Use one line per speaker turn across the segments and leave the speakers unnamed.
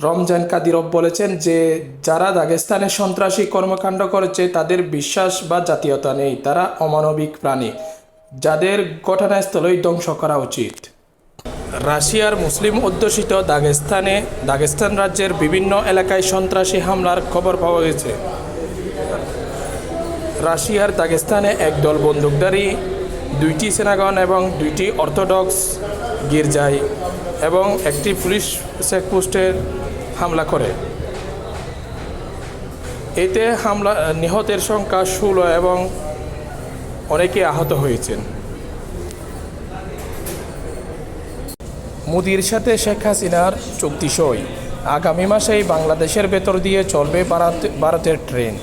Ramzan Kadyrov বলেছেন যে, যারা দাগেস্তানে সন্ত্রাসী কর্মকাণ্ড করেছে, তাদের বিশ্বাস বা জাতীয়তা নেই। তারা অমানবিক প্রাণী। যাদের ঘটনাস্থলেই ধ্বংস করা উচিত। রাশিয়ার মুসলিম অধ্যুষিত দাগেস্তানে, দাগেস্তান রাজ্যের বিভিন্ন এলাকায় সন্ত্রাসী হামলার খবর পাওয়া গেছে। রাশিয়ার দাগেস্তানে একদল বন্দুকধারী, দুইটি সেনাগন এবং দুইটি অর্থোডক্স গির্জায় এবং একটি পুলিশ চেকপোস্টে হামলা করে। এতে হামলা, নিহতের সংখ্যা ষোলো এবং অনেকে আহত হয়েছেন। মোদির সাথে শেখ হাসিনার চুক্তি সই। আগামী মাসেই বাংলাদেশের ভেতর দিয়ে চলবে ভারতের ট্রেন।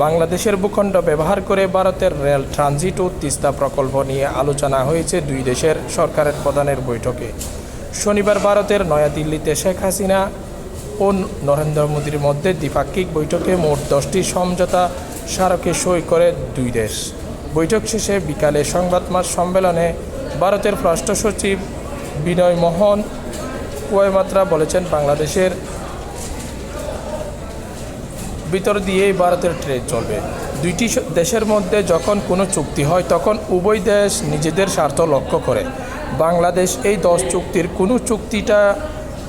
বাংলাদেশের ভূখণ্ড ব্যবহার করে ভারতের রেল ট্রানজিট ও তিস্তা প্রকল্প নিয়ে আলোচনা হয়েছে দুই দেশের সরকারের প্রধানের বৈঠকে। শনিবার ভারতের নয়াদিল্লিতে শেখ হাসিনা ও নরেন্দ্র মোদীর মধ্যে দ্বিপাক্ষিক বৈঠকে মোট দশটি সমঝোতা স্মারকে সই করে দুই দেশ। বৈঠক শেষে বিকালে সংবাদ মাস সম্মেলনে ভারতের পররাষ্ট্র সচিব বিনয় মোহন কুয়াইমাত্রা বলেছেন, বাংলাদেশের ভিতর দিয়েই ভারতের ট্রেন চলবে। দুইটি দেশের মধ্যে যখন কোনো চুক্তি হয়, তখন উভয় দেশ নিজেদের স্বার্থ লক্ষ্য করে। বাংলাদেশ এই দশ চুক্তির কোনো চুক্তিটা,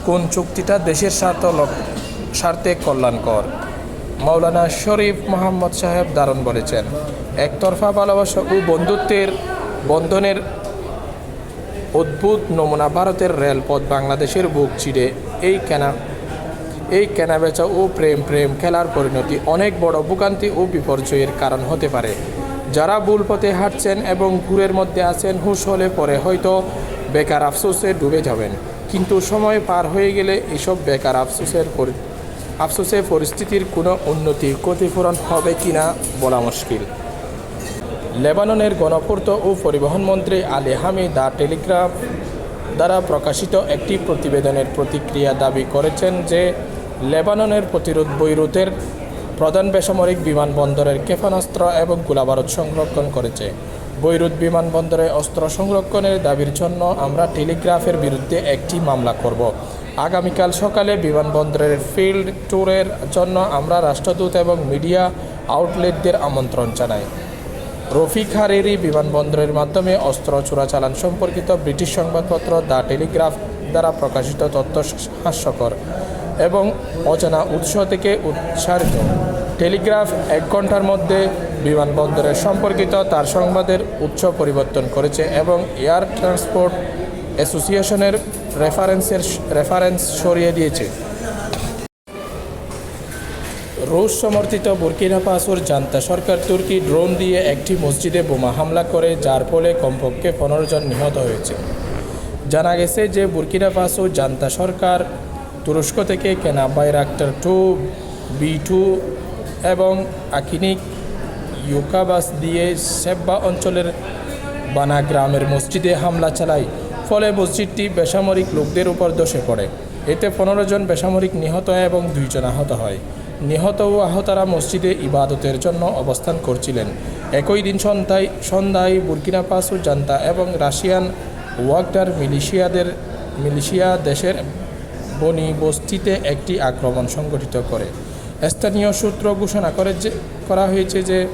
কোন চুক্তিটা দেশের স্বার্থ স্বার্থে কল্যাণকর? মাওলানা শরীফ মোহাম্মদ সাহেব দারুণ বলেছেন, একতরফা ভালোবাসা ও বন্ধুত্বের বন্ধনের অদ্ভুত নমুনা ভারতের রেলপথ বাংলাদেশের বুক চিড়ে এই কেনা এই কেনাবেচা ও প্রেম প্রেম খেলার পরিণতি অনেক বড় ভোগান্তি ও বিপর্যয়ের কারণ হতে পারে। যারা ভুল পথে হাঁটছেন এবং ঘুরের মধ্যে আছেন, হুঁশ হলে পরে হয়তো বেকার আফসোসে ডুবে যাবেন। কিন্তু সময় পার হয়ে গেলে এসব বেকার আফসোসের আফসোসে পরিস্থিতির কোনো উন্নতি, ক্ষতিপূরণ হবে কিনা বলা মুশকিল। লেবাননের গণপূর্ত ও পরিবহন মন্ত্রী আলী হামি দ্য টেলিগ্রাফ দ্বারা প্রকাশিত একটি প্রতিবেদনের প্রতিক্রিয়া দাবি করেছেন যে লেবাননের প্রতিরোধ বৈরুতের প্রধান বেসামরিক বিমানবন্দরের ক্ষেপণাস্ত্র এবং গোলাবারুদ সংরক্ষণ করেছে। বৈরুত বিমানবন্দরে অস্ত্র সংরক্ষণের দাবির জন্য আমরা টেলিগ্রাফের বিরুদ্ধে একটি মামলা করব। আগামীকাল সকালে বিমানবন্দরের ফিল্ড ট্যুরের জন্য আমরা রাষ্ট্রদূত এবং মিডিয়া আউটলেটদের আমন্ত্রণ জানাই। রফিক হারেরি বিমানবন্দরের মাধ্যমে অস্ত্র চোরাচালান সম্পর্কিত ব্রিটিশ সংবাদপত্র দ্য টেলিগ্রাফ দ্বারা প্রকাশিত তথ্য হাস্যকর। এবং অচেনা উৎস থেকে উৎসারিত। টেলিগ্রাফ এক ঘণ্টার মধ্যে বিমানবন্দরের সম্পর্কিত তার সংবাদের উৎস পরিবর্তন করেছে এবং এয়ার ট্রান্সপোর্ট অ্যাসোসিয়েশনের রেফারেন্সের রেফারেন্স সরিয়ে দিয়েছে। রুশ সমর্থিত বুর্কিনা জান্তা সরকার তুর্কি ড্রোন দিয়ে একটি মসজিদে বোমা হামলা করে, যার ফলে কমপক্ষে পনেরো জন নিহত হয়েছে। জানা গেছে যে বুর্কিনা জান্তা সরকার তুরস্ক থেকে কেনা বাইরাক্টার টু, বি টু এবং আকিনিক ইউকাবাস দিয়ে সেব্বা অঞ্চলের বানা গ্রামের মসজিদে হামলা চালায়। ফলে মসজিদটি বেসামরিক লোকদের উপর দোষে পড়ে। এতে পনেরো জন বেসামরিক নিহত এবং দুইজন আহত হয়। নিহত ও আহতারা মসজিদে ইবাদতের জন্য অবস্থান করছিলেন। একই দিন সন্ধ্যায় সন্ধ্যায় বুর্কিনা ফাসো জান্তা এবং রাশিয়ান ওয়াগনার মিলিশিয়াদের মিলিশিয়া দেশের বনি বস্তিতে একটি আক্রমণ সংগঠিত করে। স্থানীয় সূত্র ঘোষণা করে যে, করা হয়েছে যে,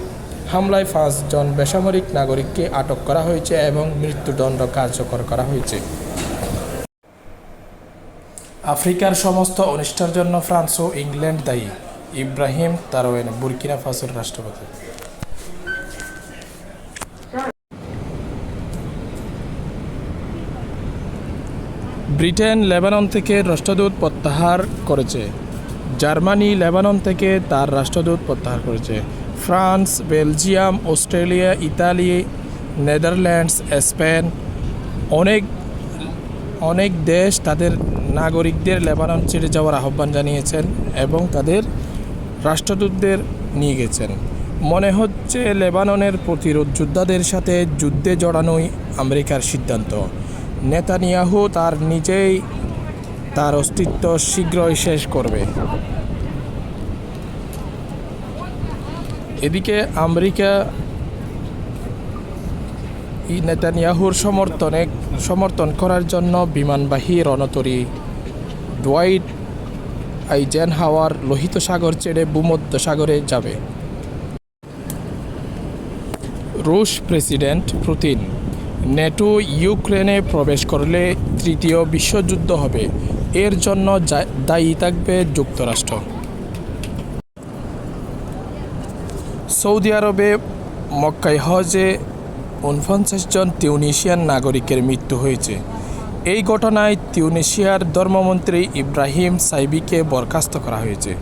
হামলায় পাঁচজন বেসামরিক নাগরিককে আটক করা হয়েছে এবং মৃত্যুদণ্ড কার্যকর করা হয়েছে। আফ্রিকার সমস্ত অনিষ্টার জন্য ফ্রান্স ও ইংল্যান্ড দায়ী। ইব্রাহিম তারোয়েন বুরকিনা ফাসোর রাষ্ট্রপতি। ব্রিটেন লেবানন থেকে রাষ্ট্রদূত প্রত্যাহার করেছে। জার্মানি লেবানন থেকে তার রাষ্ট্রদূত প্রত্যাহার করেছে। France, Belgium, Australia, Italy, Netherlands, Spain অনেক অনেক দেশ তাদের নাগরিকদের লেবানন ছেড়ে যাওয়ার আহ্বান জানিয়েছেন এবং তাদের রাষ্ট্রদূতদের নিয়ে গেছেন। মনে হচ্ছে লেবাননের প্রতিরোধ যোদ্ধাদের সাথে যুদ্ধে জড়ানোই আমেরিকার সিদ্ধান্ত। নেতানিয়াহু তার নিজেই তার অস্তিত্ব শীঘ্রই শেষ করবে। এদিকে আমেরিকা নেতানিয়াহুর সমর্থনে, সমর্থন করার জন্য বিমানবাহী রণতরী ডোয়াইট আইজেন হাওয়ার লোহিত সাগর ছেড়ে ভূমধ্য সাগরে যাবে। রুশ প্রেসিডেন্ট পুতিন নেটো ইউক্রেনে প্রবেশ করলে তৃতীয় বিশ্বযুদ্ধ হবে। এর জন্য দায়ী থাকবে যুক্তরাষ্ট্র। সৌদি আরবে মক্কাই হজে উনপঞ্চাশ জন তিউনিশিয়ান নাগরিকের মৃত্যু হয়েছে। এই ঘটনায় তিউনিশিয়ার ধর্মমন্ত্রী ইব্রাহিম সাইবিকে বরখাস্ত করা হয়েছে।